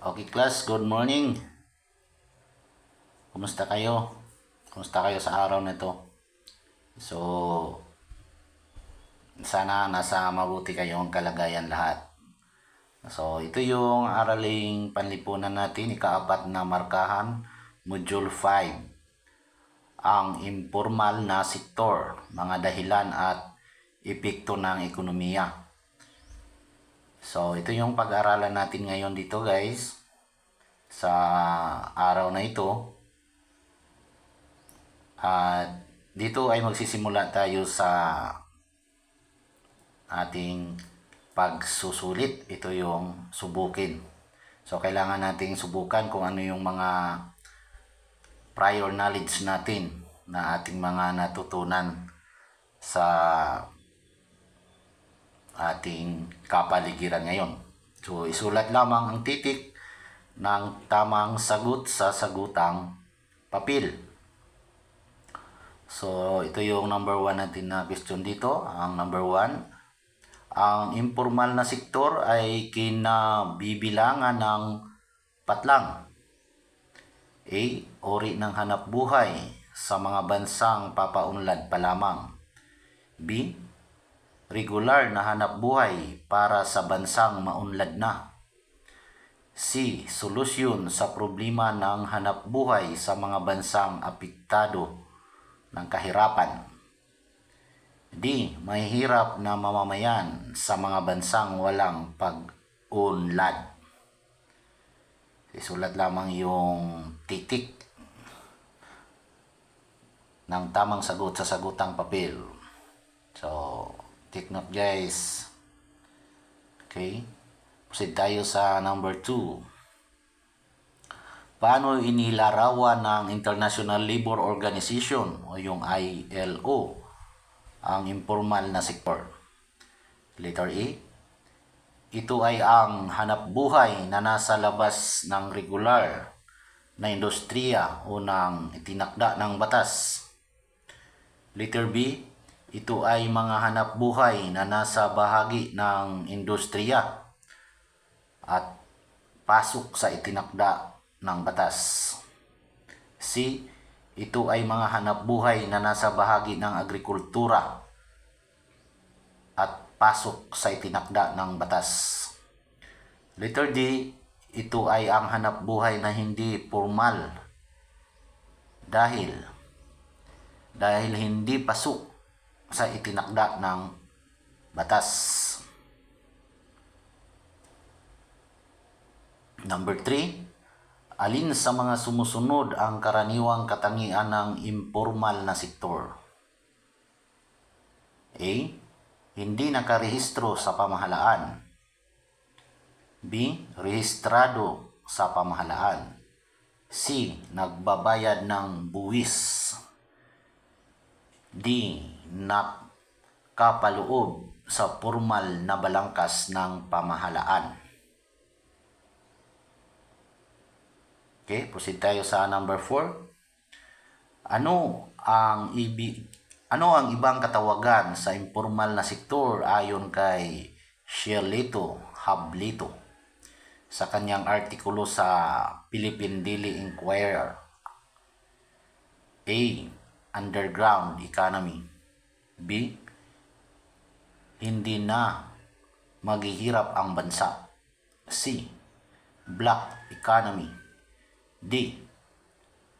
Okay class, good morning. Kumusta kayo? Kumusta kayo sa araw na ito? So, sana nasa mabuti kayong kalagayan lahat. So, ito yung araling panlipunan natin, ikaapat na markahan, Module 5. Ang informal na sektor, mga dahilan at epekto ng ekonomiya. So, ito yung pag-aralan natin ngayon dito guys. Sa araw na ito. At dito ay magsisimula tayo sa ating pagsusulit. Ito yung subukin. So, kailangan nating subukan kung ano yung mga prior knowledge natin na ating mga natutunan sa ating kapaligiran ngayon. So, isulat lamang ang titik ng tamang sagot sa sagutang papel. So, ito yung number one natin na question dito. Ang number one, ang informal na sektor ay kinabibilangan ng patlang. A. Ori ng hanap buhay sa mga bansang papaunlad pa lamang. B regular na hanap buhay para sa bansang maunlad na. C. Solusyon sa problema ng hanap buhay sa mga bansang apektado ng kahirapan. D. Mahihirap na mamamayan sa mga bansang walang pag-unlad. Isulat lamang yung titik ng tamang sagot sa sagutang papel. So, Take note guys. Okay. Proceed tayo sa number 2. Paano inilarawan ng International Labor Organization o yung ILO ang informal na sektor? Letter A. Ito ay ang hanap buhay na nasa labas ng regular na industriya o ng itinakda ng batas. Letter B ito ay mga hanap buhay na nasa bahagi ng industriya at pasok sa itinakda ng batas. C. Ito ay mga hanap buhay na nasa bahagi ng agrikultura at pasok sa itinakda ng batas. Letter D. Ito ay ang hanap buhay na hindi formal dahil dahil hindi pasok sa itinakda ng batas. Number 3, alin sa mga sumusunod ang karaniwang katangian ng informal na sektor? A. Hindi nakarehistro sa pamahalaan. B. Rehistrado sa pamahalaan. C. Nagbabayad ng buwis. D. Nakapaloob sa formal na balangkas ng pamahalaan. Okay, proceed tayo sa number 4. Ano ang ibig ano ang ibang katawagan sa informal na sektor ayon kay Sherlito Hablito sa kanyang artikulo sa Philippine Daily Inquirer? A underground economy. B. Hindi na maghihirap ang bansa. C. Black economy. D.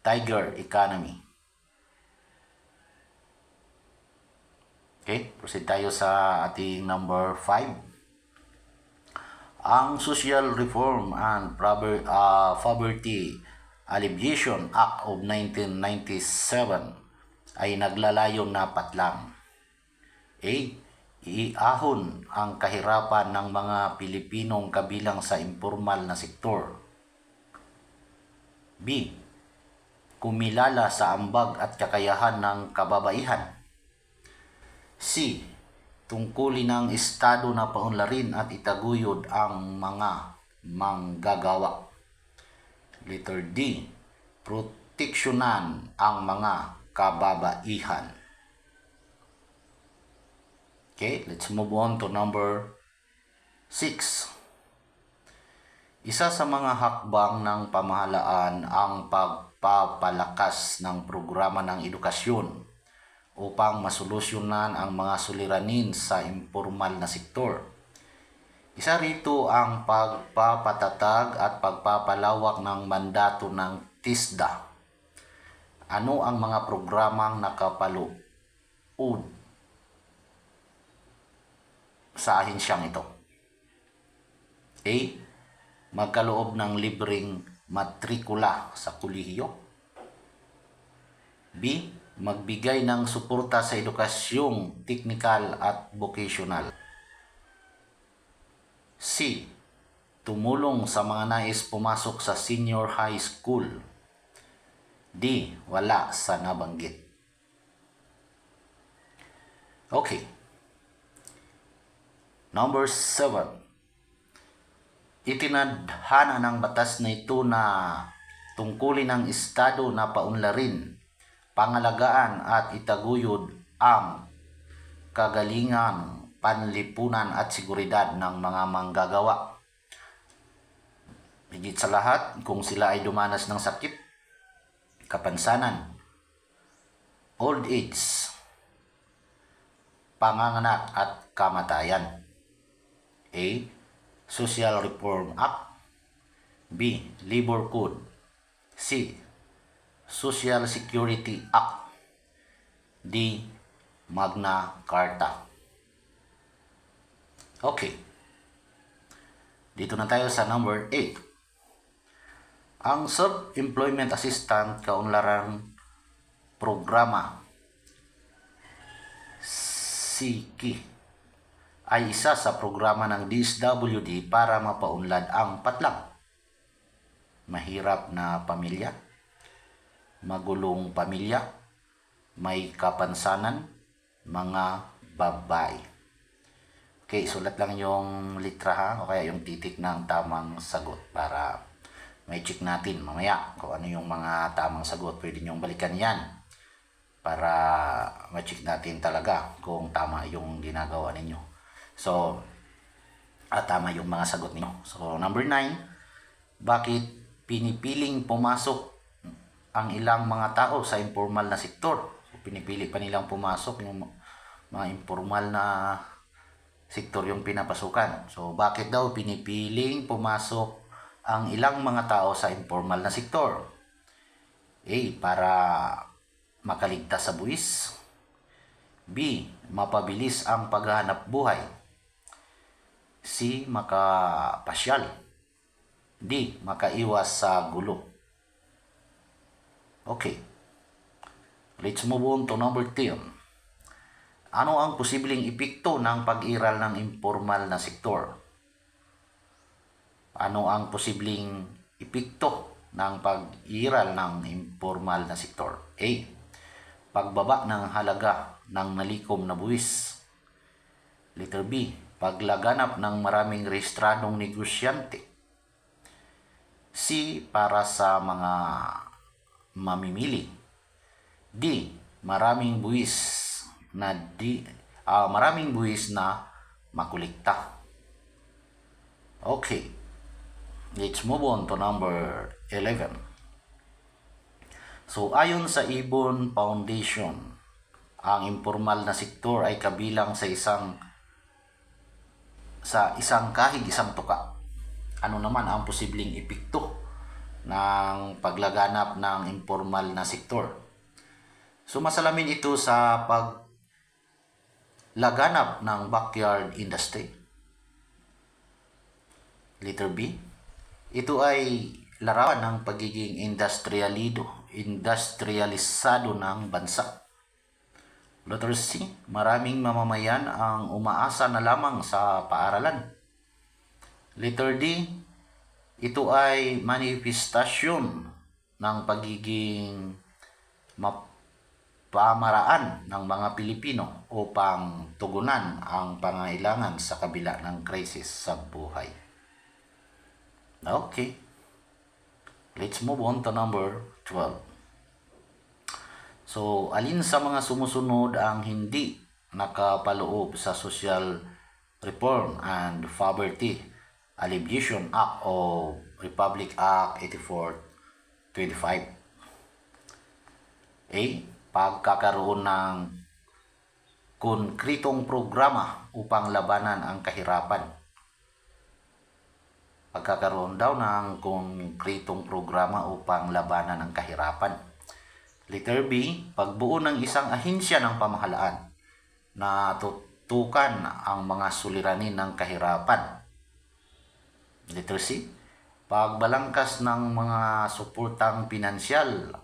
Tiger economy. Okay, proceed tayo sa ating number 5. Ang Social Reform and uh, Poverty Alleviation Act of 1997 ay naglalayong na patlang. A. Iahon ang kahirapan ng mga Pilipinong kabilang sa informal na sektor. B. Kumilala sa ambag at kakayahan ng kababaihan. C. Tungkulin ng Estado na paunlarin at itaguyod ang mga manggagawa. Letter D. Proteksyonan ang mga kababaihan. Okay, let's move on to number 6. Isa sa mga hakbang ng pamahalaan ang pagpapalakas ng programa ng edukasyon upang masolusyonan ang mga suliranin sa informal na sektor. Isa rito ang pagpapatatag at pagpapalawak ng mandato ng TISDA. Ano ang mga programang nakapaluod sa ahensyang ito? A. Magkaloob ng libreng matrikula sa kolehiyo. B. Magbigay ng suporta sa edukasyong teknikal at vocational. C. Tumulong sa mga nais pumasok sa senior high school. D. Wala sa nabanggit. Okay. Number 7. Itinadhana ng batas na ito na tungkulin ng Estado na paunlarin, pangalagaan at itaguyod ang kagalingan, panlipunan at seguridad ng mga manggagawa. Higit sa lahat, kung sila ay dumanas ng sakit, kapansanan, old age, panganganak at kamatayan. A. Social Reform Act B. Labor Code C. Social Security Act D. Magna Carta Okay. Dito na tayo sa number 8. Ang Self-Employment Assistant kaunlaran programa SIKI ay isa sa programa ng DSWD para mapaunlad ang patlang. Mahirap na pamilya, magulong pamilya, may kapansanan, mga babae. Okay, sulat lang yung litra ha, o kaya yung titik ng tamang sagot para may check natin mamaya kung ano yung mga tamang sagot. Pwede nyong balikan yan para ma-check natin talaga kung tama yung ginagawa ninyo. So, at tama yung mga sagot niyo. So, number 9, bakit pinipiling pumasok ang ilang mga tao sa informal na sektor? So, pinipili pa nilang pumasok yung mga informal na sektor yung pinapasukan. So, bakit daw pinipiling pumasok ang ilang mga tao sa informal na sektor? A. Para makaligtas sa buwis. B. Mapabilis ang paghahanap buhay. C. Makapasyal. D. Makaiwas sa gulo. Okay. Let's move on to number 10. Ano ang posibleng epekto ng pag-iral ng informal na sektor? Ano ang posibleng epekto ng pag-iral ng informal na sektor? A. Pagbaba ng halaga ng nalikom na buwis. Letter B. Paglaganap ng maraming rehistradong negosyante. C. Para sa mga mamimili. D. Maraming buwis na di ah, maraming buwis na makulikta. Okay. Let's move on to number 11. So ayon sa Ibon Foundation, ang informal na sektor ay kabilang sa isang sa isang kahig isang tuka. Ano naman ang posibleng epekto ng paglaganap ng informal na sektor? Sumasalamin ito sa pag laganap ng backyard industry. Letter B. Ito ay larawan ng pagiging industrialido, industrialisado ng bansa. Letter C. Maraming mamamayan ang umaasa na lamang sa paaralan. Letter D. Ito ay manifestasyon ng pagiging pamaraan ng mga Pilipino upang tugunan ang pangailangan sa kabila ng krisis sa buhay. Okay. Let's move on to number 12. So, alin sa mga sumusunod ang hindi nakapaloob sa social reform and poverty Alleviation Act o Republic Act 8425. A. Pagkakaroon ng konkretong programa upang labanan ang kahirapan. Pagkakaroon daw ng konkretong programa upang labanan ang kahirapan. Letter B, pagbuo ng isang ahensya ng pamahalaan na tutukan ang mga suliranin ng kahirapan. Letter C, pagbalangkas ng mga suportang pinansyal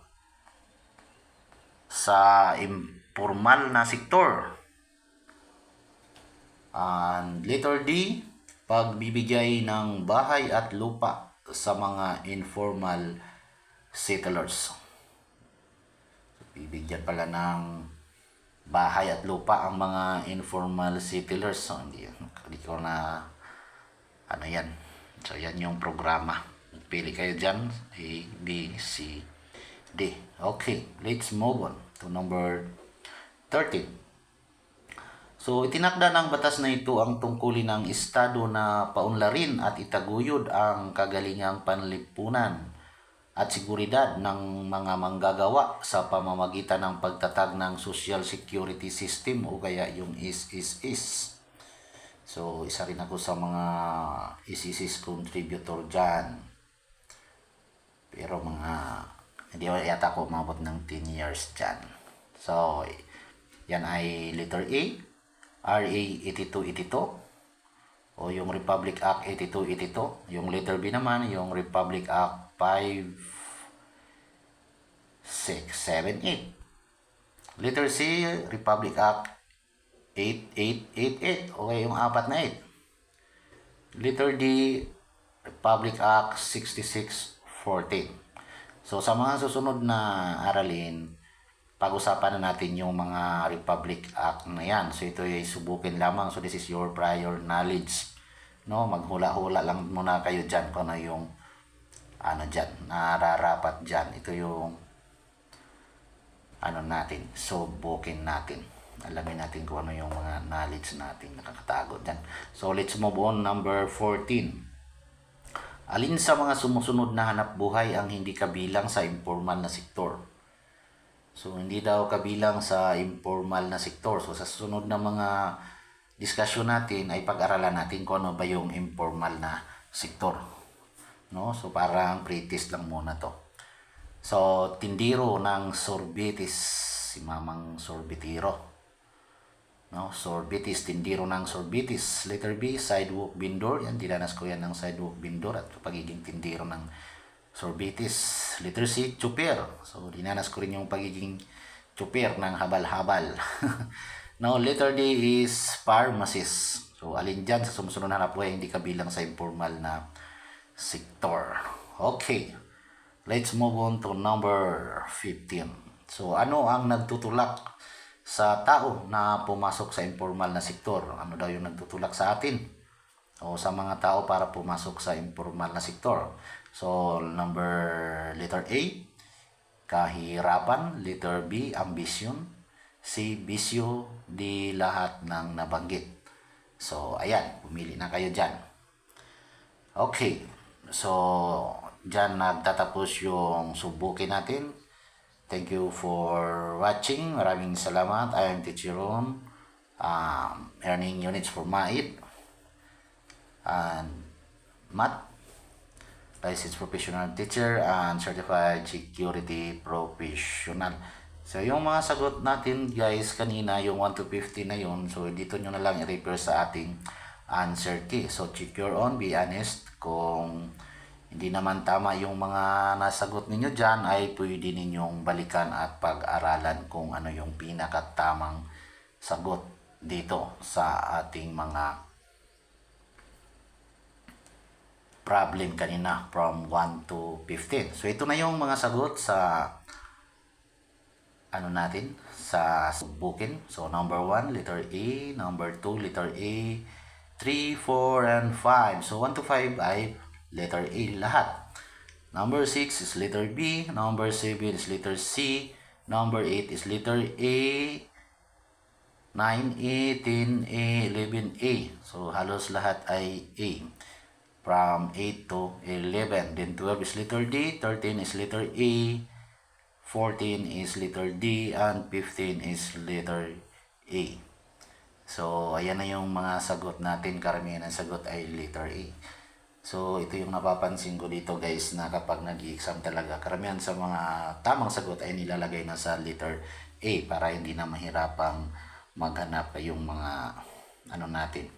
sa informal na sektor. And letter D, pagbibigay ng bahay at lupa sa mga informal settlers. Bibigyan pala ng bahay at lupa ang mga informal settlers. So, hindi, hindi ko na ano yan. So, yan yung programa. Pili kayo dyan. A, B, C, D. Okay, let's move on to number 13. So, itinakda ng batas na ito ang tungkulin ng Estado na paunlarin at itaguyod ang kagalingang panlipunan at seguridad ng mga manggagawa sa pamamagitan ng pagtatag ng Social Security System o kaya yung SSS. So, isa rin ako sa mga SSS contributor dyan. Pero mga, hindi yata ako umabot ng 10 years dyan. So, yan ay letter A, RA 8282 o yung Republic Act 8282. Yung letter B naman, yung Republic Act 5678. Letter C, Republic Act 8888. Okay, yung apat na 8. Letter D, Republic Act 6614. So, sa mga susunod na aralin, pag-usapan na natin yung mga Republic Act na yan. So, ito ay subukin lamang. So, this is your prior knowledge. No, maghula-hula lang muna kayo dyan kung ano yung ano dyan, nararapat dyan. Ito yung ano natin, subukin natin. Alamin natin kung ano yung mga knowledge natin nakakatago dyan. So, let's move on. Number 14. Alin sa mga sumusunod na hanap buhay ang hindi kabilang sa informal na sektor? So, hindi daw kabilang sa informal na sektor. So, sa susunod na mga diskusyon natin ay pag-aralan natin kung ano ba yung informal na sektor. No? So, parang pretest lang muna to. So, tindiro ng sorbitis, si Mamang Sorbitiro. No? Sorbitis, tindiro ng sorbitis. Letter B, sidewalk vendor. Yan, dinanas ko yan ng sidewalk vendor at pagiging tindiro ng sorbitis. Letter C, chuper. So, dinanas ko rin yung pagiging chuper ng habal-habal. Now, letter D is pharmacist. So, alin dyan sa sumusunod na buhay hindi kabilang sa informal na sektor. Okay. Let's move on to number 15. So, ano ang nagtutulak sa tao na pumasok sa informal na sektor? Ano daw yung nagtutulak sa atin? O sa mga tao para pumasok sa informal na sektor? So, number letter A, kahirapan. Letter B, ambition. C, bisyo. D, lahat ng nabanggit. So, ayan, pumili na kayo dyan. Okay, so, dyan nagtatapos yung subukin natin. Thank you for watching. Maraming salamat. I am Teacher Ron. Um, earning units for MAIT. And math. Licensed Professional Teacher and Certified Security Professional. So, yung mga sagot natin guys kanina, yung 1 to 50 na yun, so dito nyo na lang i-refer sa ating answer key. So, check your own, be honest. Kung hindi naman tama yung mga nasagot ninyo dyan, ay pwede ninyong balikan at pag-aralan kung ano yung pinakatamang sagot dito sa ating mga problem kanina from 1 to 15. So, ito na yung mga sagot sa ano natin sa subukin. So, number 1, letter A. Number 2, letter A. 3, 4, and 5. So, 1 to 5 ay letter A lahat. Number 6 is letter B. Number 7 is letter C. Number 8 is letter A. 9A, 10A, 11A. So, halos lahat ay A. from 8 to 11. Then 12 is letter D, 13 is letter E, 14 is letter D, and 15 is letter A. So, ayan na yung mga sagot natin. Karamihan ng sagot ay letter A. So, ito yung napapansin ko dito guys na kapag nag-exam talaga, karamihan sa mga tamang sagot ay nilalagay na sa letter A para hindi na mahirapang maghanap yung mga ano natin.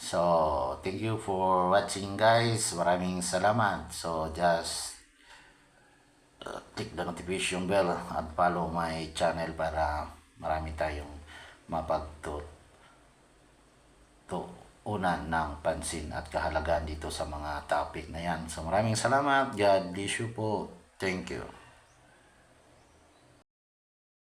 So, thank you for watching guys. Maraming salamat. So, just uh, click the notification bell at follow my channel para marami tayong mapagtut unan ng pansin at kahalagaan dito sa mga topic na yan. So maraming salamat. God bless you po. Thank you.